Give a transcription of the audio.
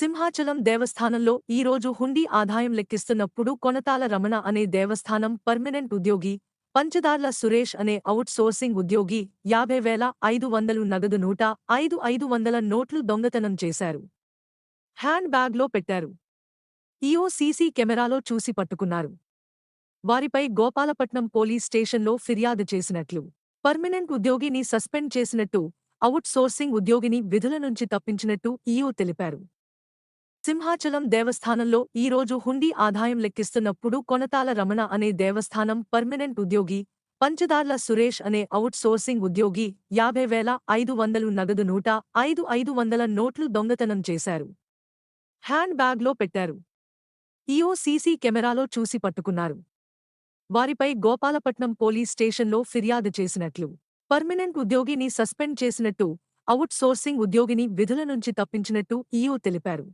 సింహాచలం దేవస్థానంలో ఈరోజు హుండీ ఆదాయం లెక్కిస్తున్నప్పుడు కొనతాల రమణ అనే దేవస్థానం పర్మనెంట్ ఉద్యోగి పంచదార్ల సురేష్ అనే అవుట్ సోర్సింగ్ ఉద్యోగి యాభై వేల ఐదు వందలు నగదు నూట ఐదు ఐదు వందల నోట్లు దొంగతనం చేశారు. హ్యాండ్ బ్యాగ్లో పెట్టారు. ఈఓ సీసీ కెమెరాలో చూసి పట్టుకున్నారు. వారిపై గోపాలపట్నం పోలీస్ స్టేషన్లో ఫిర్యాదు చేసినట్లు. పర్మనెంట్ ఉద్యోగిని సస్పెండ్ చేసినట్టు అవుట్ సోర్సింగ్ ఉద్యోగిని విధుల నుంచి తప్పించినట్టు ఈఓ తెలిపారు. సింహాచలం దేవస్థానంలో ఈ రోజు హుండీ ఆదాయం లెక్కిస్తున్నప్పుడు కొనతాల రమణ అనే దేవస్థానం పర్మనెంట్ ఉద్యోగి పంచదార్ల సురేష్ అనే అవుట్ సోర్సింగ్ ఉద్యోగి యాభై వేల ఐదు వందలు నగదు నూట ఐదు ఐదు వందల నోట్లు దొంగతనం చేశారు. హ్యాండ్ బ్యాగ్లో పెట్టారు. ఈఓ సీసీ కెమెరాలో చూసి పట్టుకున్నారు. వారిపై గోపాలపట్నం పోలీస్ స్టేషన్లో ఫిర్యాదు చేసినట్లు. పర్మనెంట్ ఉద్యోగిని సస్పెండ్ చేసినట్టు అవుట్ సోర్సింగ్ ఉద్యోగిని విధుల నుంచి తప్పించినట్టు ఈఓ తెలిపారు.